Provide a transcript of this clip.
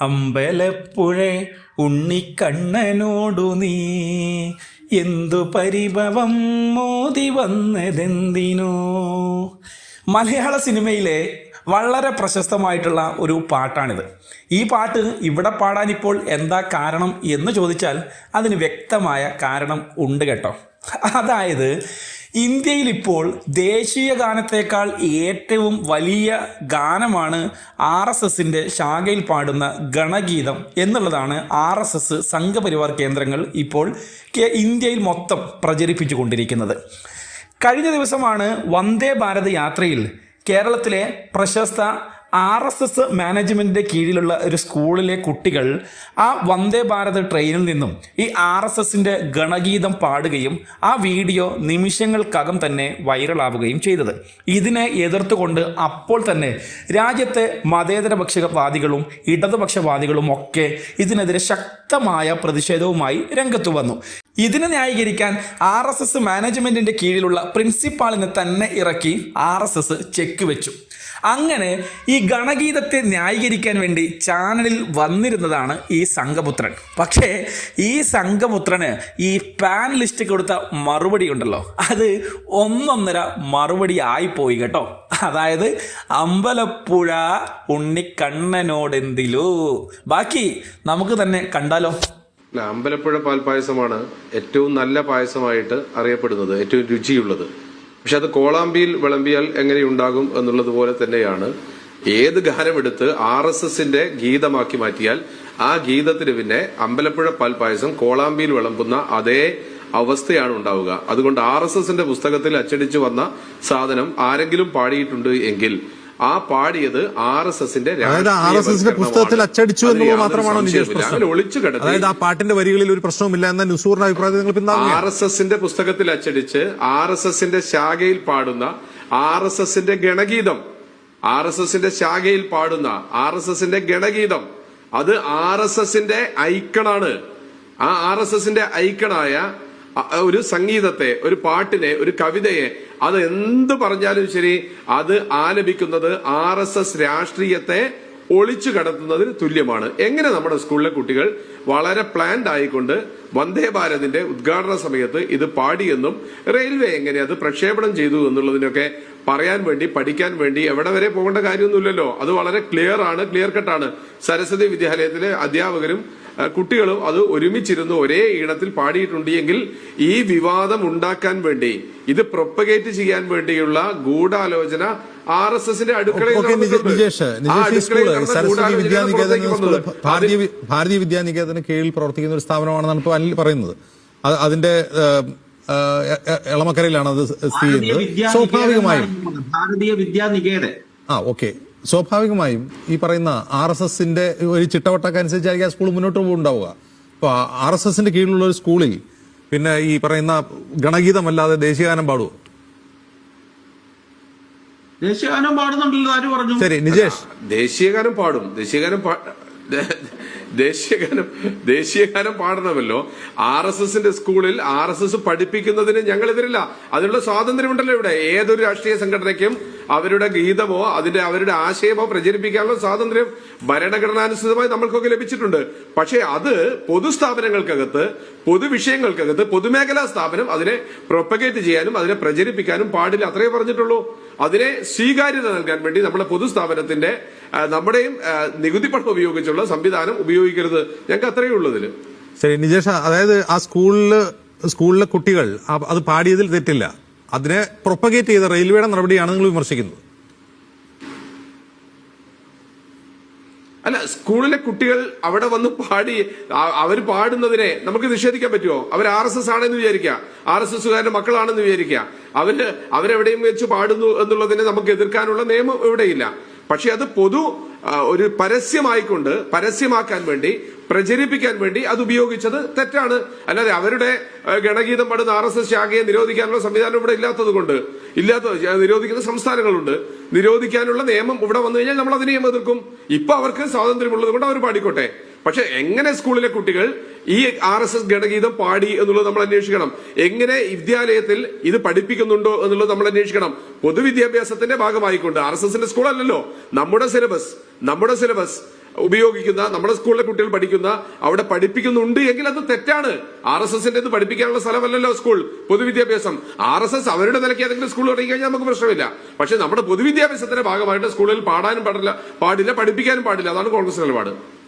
അമ്പലപ്പുഴ ഉണ്ണിക്കണ്ണനോടു നീ. എന്തു പരിഭവം മോതി വന്നതെന്തിനോ. മലയാള സിനിമയിലെ വളരെ പ്രശസ്തമായിട്ടുള്ള ഒരു പാട്ടാണിത്. ഈ പാട്ട് ഇവിടെ പാടാനിപ്പോൾ എന്താ കാരണം എന്ന് ചോദിച്ചാൽ അതിന് വ്യക്തമായ കാരണം ഉണ്ട് കേട്ടോ. അതായത് ഇന്ത്യയിൽ ഇപ്പോൾ ദേശീയ ഗാനത്തേക്കാൾ ഏറ്റവും വലിയ ഗാനമാണ് ആർ എസ് എസിന്റെ ശാഖയിൽ പാടുന്ന ഗണഗീതം എന്നുള്ളതാണ് ആർ എസ് എസ് സംഘപരിവാർ കേന്ദ്രങ്ങൾ ഇപ്പോൾ ഇന്ത്യയിൽ മൊത്തം പ്രചരിപ്പിച്ചു കൊണ്ടിരിക്കുന്നത് കഴിഞ്ഞ ദിവസമാണ് വന്ദേ ഭാരത് യാത്രയിൽ കേരളത്തിലെ പ്രശസ്ത ആർ എസ് എസ് മാനേജ്മെന്റിന്റെ കീഴിലുള്ള ഒരു സ്കൂളിലെ കുട്ടികൾ ആ വന്ദേ ഭാരത് ട്രെയിനിൽ നിന്നും ഈ ആർ എസ് എസിന്റെ ഗണഗീതം പാടുകയും ആ വീഡിയോ നിമിഷങ്ങൾക്കകം തന്നെ വൈറലാവുകയും ചെയ്തത്. ഇതിനെ എതിർത്തുകൊണ്ട് അപ്പോൾ തന്നെ രാജ്യത്തെ മതേതരപക്ഷവാദികളും ഇടതുപക്ഷവാദികളും ഒക്കെ ഇതിനെതിരെ ശക്തമായ പ്രതിഷേധവുമായി രംഗത്തു വന്നു. ഇതിനെ ന്യായീകരിക്കാൻ ആർ എസ് എസ് മാനേജ്മെന്റിന്റെ കീഴിലുള്ള പ്രിൻസിപ്പാളിനെ തന്നെ ഇറക്കി ആർ എസ് എസ് ചെക്ക് വെച്ചു. അങ്ങനെ ഈ ഗണഗീതത്തെ ന്യായീകരിക്കാൻ വേണ്ടി ചാനലിൽ വന്നിരുന്നതാണ് ഈ സംഘപുത്രൻ. പക്ഷേ ഈ സംഘപുത്രന് ഈ പാനലിസ്റ്റ് കൊടുത്ത മറുപടി ഉണ്ടല്ലോ. അത് ഒന്നൊന്നര മറുപടി ആയിപ്പോയി കേട്ടോ. അതായത് അമ്പലപ്പുഴ ഉണ്ണിക്കണ്ണനോടെന്തിലോ. ബാക്കി നമുക്ക് തന്നെ കണ്ടാലോ. അമ്പലപ്പുഴ പാൽപ്പായസമാണ് ഏറ്റവും നല്ല പായസമായിട്ട് അറിയപ്പെടുന്നത് ഏറ്റവും രുചിയുള്ളത്. പക്ഷെ അത് കോളാമ്പിയിൽ വിളമ്പിയാൽ എങ്ങനെയുണ്ടാകും എന്നുള്ളത് പോലെ തന്നെയാണ് ഏത് ഗാനമെടുത്ത് ആർ എസ് എസിന്റെ ഗീതമാക്കി മാറ്റിയാൽ ആ ഗീതത്തിന് പിന്നെ അമ്പലപ്പുഴ പാൽപ്പായസം കോളാമ്പിയിൽ വിളമ്പുന്ന അതേ അവസ്ഥയാണ് ഉണ്ടാവുക. അതുകൊണ്ട് ആർ എസ് എസിന്റെ പുസ്തകത്തിൽ അച്ചടിച്ചു വന്ന സാധനം ആരെങ്കിലും പാടിയിട്ടുണ്ട് എങ്കിൽ ആ പാടിയത് ആർ എസ് എസിന്റെ ആർ എസ് എസിന്റെ പുസ്തകത്തിൽ അച്ചടിച്ചു എന്ന് മാത്രമാണോ ഒളിച്ചു കിടക്കുന്നത് അതായത് ആ പാട്ടിന്റെ വരികളിൽ ഒരു പ്രശ്നവുമില്ല എന്ന നുസൂറിന്റെ അഭിപ്രായത്തിൽ ആർ എസ് എസിന്റെ പുസ്തകത്തിൽ അച്ചടിച്ച് ആർ എസ് എസിന്റെ ശാഖയിൽ പാടുന്ന ആർ എസ് എസിന്റെ ഗണഗീതം ആർ എസ് എസിന്റെ ശാഖയിൽ പാടുന്ന ആർ എസ് എസിന്റെ ഗണഗീതം. അത് ആർ എസ് എസിന്റെ ഐക്കണാണ്. ആ ആർ എസ് എസിന്റെ ഐക്കണായ ഒരു സംഗീതത്തെ ഒരു പാട്ടിനെ ഒരു കവിതയെ അത് എന്ത് പറഞ്ഞാലും ശരി അത് ആലപിക്കുന്നത് ആർ എസ് എസ് രാഷ്ട്രീയത്തെ ഒളിച്ചു കടത്തുന്നതിന് തുല്യമാണ്. എങ്ങനെ നമ്മുടെ സ്കൂളിലെ കുട്ടികൾ വളരെ പ്ലാൻഡ് ആയിക്കൊണ്ട് വന്ദേ ഭാരതിന്റെ ഉദ്ഘാടന സമയത്ത് ഇത് പാടിയെന്നും റെയിൽവേ എങ്ങനെ അത് പ്രക്ഷേപണം ചെയ്തു എന്നുള്ളതിനൊക്കെ പറയാൻ വേണ്ടി പഠിക്കാൻ വേണ്ടി എവിടെ വരെ പോകേണ്ട കാര്യമൊന്നുമില്ലല്ലോ. അത് വളരെ ക്ലിയർ ആണ് ക്ലിയർ കട്ടാണ് സരസ്വതി വിദ്യാലയത്തിലെ അധ്യാപകരും കുട്ടികളും അത് ഒരുമിച്ചിരുന്ന് ഒരേ ഈണത്തിൽ പാടിയിട്ടുണ്ട് എങ്കിൽ ഈ വിവാദം ഉണ്ടാക്കാൻ വേണ്ടി ഇത് പ്രൊപ്പഗേറ്റ് ചെയ്യാൻ വേണ്ടിയുള്ള ഗൂഢാലോചന ആർ എസ് എസിന്റെ അടുക്കളയിൽ. ഭാരതീയ വിദ്യാനികേതന കീഴിൽ പ്രവർത്തിക്കുന്ന ഒരു സ്ഥാപനമാണെന്നാണ് ഇപ്പോൾ അനിൽ പറയുന്നത്. അതിന്റെ എളമക്കരയിലാണ് അത് സ്ഥിതി ചെയ്യുന്നത്. സ്വാഭാവികമായും. ഭാരതീയ വിദ്യാനികേതൻ. ആ ഓക്കെ. സ്വാഭാവികമായും ഈ പറയുന്ന ആർ എസ് എസിന്റെ ഒരു ചിട്ടവട്ടൊക്കെ അനുസരിച്ചായിരിക്കും ആ സ്കൂൾ മുന്നോട്ട് പോകുന്നുണ്ടാവുക അപ്പോൾ ആർ എസ് എസിന്റെ കീഴിലുള്ള ഒരു സ്കൂളിൽ പിന്നെ ഈ പറയുന്ന ഗണഗീതമല്ലാതെ ദേശീയഗാനം പാടുമോ ദേശീയഗാനം പാടുന്നുണ്ടല്ലോ ആര് പറഞ്ഞു? ശരി നിജേഷ്. ദേശീയഗാനം പാടും. ദേശീയഗാനം ദേശീയഗാനം ദേശീയഗാനം പാടണമല്ലോ. ആർ എസ് എസിന്റെ സ്കൂളിൽ ആർ എസ് എസ് പഠിപ്പിക്കുന്നതിന് ഞങ്ങൾ എതിരില്ല അതിനുള്ള സ്വാതന്ത്ര്യമുണ്ടല്ലോ ഇവിടെ. ഏതൊരു രാഷ്ട്രീയ സംഘടനയ്ക്കും അവരുടെ ഗീതമോ അതിന്റെ അവരുടെ ആശയമോ പ്രചരിപ്പിക്കാനുള്ള സ്വാതന്ത്ര്യം ഭരണഘടനാനുസൃതമായി നമ്മൾക്കൊക്കെ ലഭിച്ചിട്ടുണ്ട്. പക്ഷേ അത് പൊതുസ്ഥാപനങ്ങൾക്കകത്ത് പൊതുവിഷയങ്ങൾക്കകത്ത് പൊതുമേഖലാ സ്ഥാപനം അതിനെ പ്രൊപ്പഗേറ്റ് ചെയ്യാനും അതിനെ പ്രചരിപ്പിക്കാനും പാടില്ല. അത്രേ പറഞ്ഞിട്ടുള്ളൂ. അതിനെ സ്വീകാര്യത നൽകാൻ വേണ്ടി നമ്മുടെ പൊതുസ്ഥാപനത്തിന്റെ നമ്മുടെയും നികുതി പണം ഉപയോഗിച്ചുള്ള സംവിധാനം ഉപയോഗിക്കരുത്. ഞങ്ങൾക്ക് അത്രയേ ഉള്ളതിൽ ശരി നിജേഷ അതായത് ആ സ്കൂളിൽ സ്കൂളിലെ കുട്ടികൾ അത് പാടിയതിൽ തെറ്റില്ല. അതിനെ പ്രൊപ്പഗേറ്റ് ചെയ്ത റെയിൽവേയുടെ നടപടിയാണ് നിങ്ങൾ വിമർശിക്കുന്നത്. അല്ല സ്കൂളിലെ കുട്ടികൾ അവിടെ വന്ന് പാടി അവർ പാടുന്നതിനെ നമുക്ക് നിഷേധിക്കാൻ പറ്റുമോ? അവർ ആർ എസ് എസ് ആണെന്ന് വിചാരിക്കുക. ആർ എസ് എസുകാരുടെ മക്കളാണെന്ന് വിചാരിക്കുക. അവർ അവരെവിടെയും വെച്ച് പാടുന്നു എന്നുള്ളതിനെ നമുക്ക് എതിർക്കാനുള്ള നിയമം ഇവിടെയില്ല. പക്ഷെ അത് പൊതു ഒരു പരസ്യമായിക്കൊണ്ട് പരസ്യമാക്കാൻ വേണ്ടി പ്രചരിപ്പിക്കാൻ വേണ്ടി അത് ഉപയോഗിച്ചത് തെറ്റാണ്. അല്ലാതെ അവരുടെ ഗണഗീതം പാടുന്ന ആർ എസ് എസ് ശാഖയെ നിരോധിക്കാനുള്ള സംവിധാനം ഇവിടെ ഇല്ലാത്തത് കൊണ്ട് ഇല്ലാത്ത നിരോധിക്കുന്ന സംസ്ഥാനങ്ങളുണ്ട്. നിരോധിക്കാനുള്ള നിയമം ഇവിടെ വന്നു കഴിഞ്ഞാൽ നമ്മൾ അതിനെയും എതിർക്കും. ഇപ്പൊ അവർക്ക് സ്വാതന്ത്ര്യമുള്ളത് കൊണ്ട് അവർ പാടിക്കോട്ടെ. പക്ഷെ എങ്ങനെ സ്കൂളിലെ കുട്ടികൾ ഈ ആർ എസ് എസ് ഗണഗീതം പാടി എന്നുള്ളത് നമ്മൾ അന്വേഷിക്കണം. എങ്ങനെ വിദ്യാലയത്തിൽ ഇത് പഠിപ്പിക്കുന്നുണ്ടോ എന്നുള്ളത് നമ്മൾ അന്വേഷിക്കണം. പൊതുവിദ്യാഭ്യാസത്തിന്റെ ഭാഗമായിക്കൊണ്ട് ആർ എസ് എസിന്റെ സ്കൂളല്ലല്ലോ. നമ്മുടെ സിലബസ് നമ്മുടെ സിലബസ്. ഉപയോഗിക്കുന്ന നമ്മുടെ സ്കൂളിലെ കുട്ടികൾ പഠിക്കുന്ന അവിടെ പഠിപ്പിക്കുന്നുണ്ട് എങ്കിൽ അത് തെറ്റാണ്. ആർ എസ് എസിന്റെ പഠിപ്പിക്കാനുള്ള സ്ഥലമല്ലല്ലോ സ്കൂൾ. പൊതുവിദ്യാഭ്യാസം. ആർ എസ് എസ് അവരുടെ നിലയ്ക്ക് ഏതെങ്കിലും സ്കൂൾ തുടങ്ങി കഴിഞ്ഞാൽ നമുക്ക് പ്രശ്നമില്ല. പക്ഷെ നമ്മുടെ പൊതുവിദ്യാഭ്യാസത്തിന്റെ ഭാഗമായിട്ട് സ്കൂളിൽ പാടാനും പാടില്ല പാടില്ല പഠിപ്പിക്കാനും പാടില്ല. അതാണ് കോൺഗ്രസ് നിലപാട്.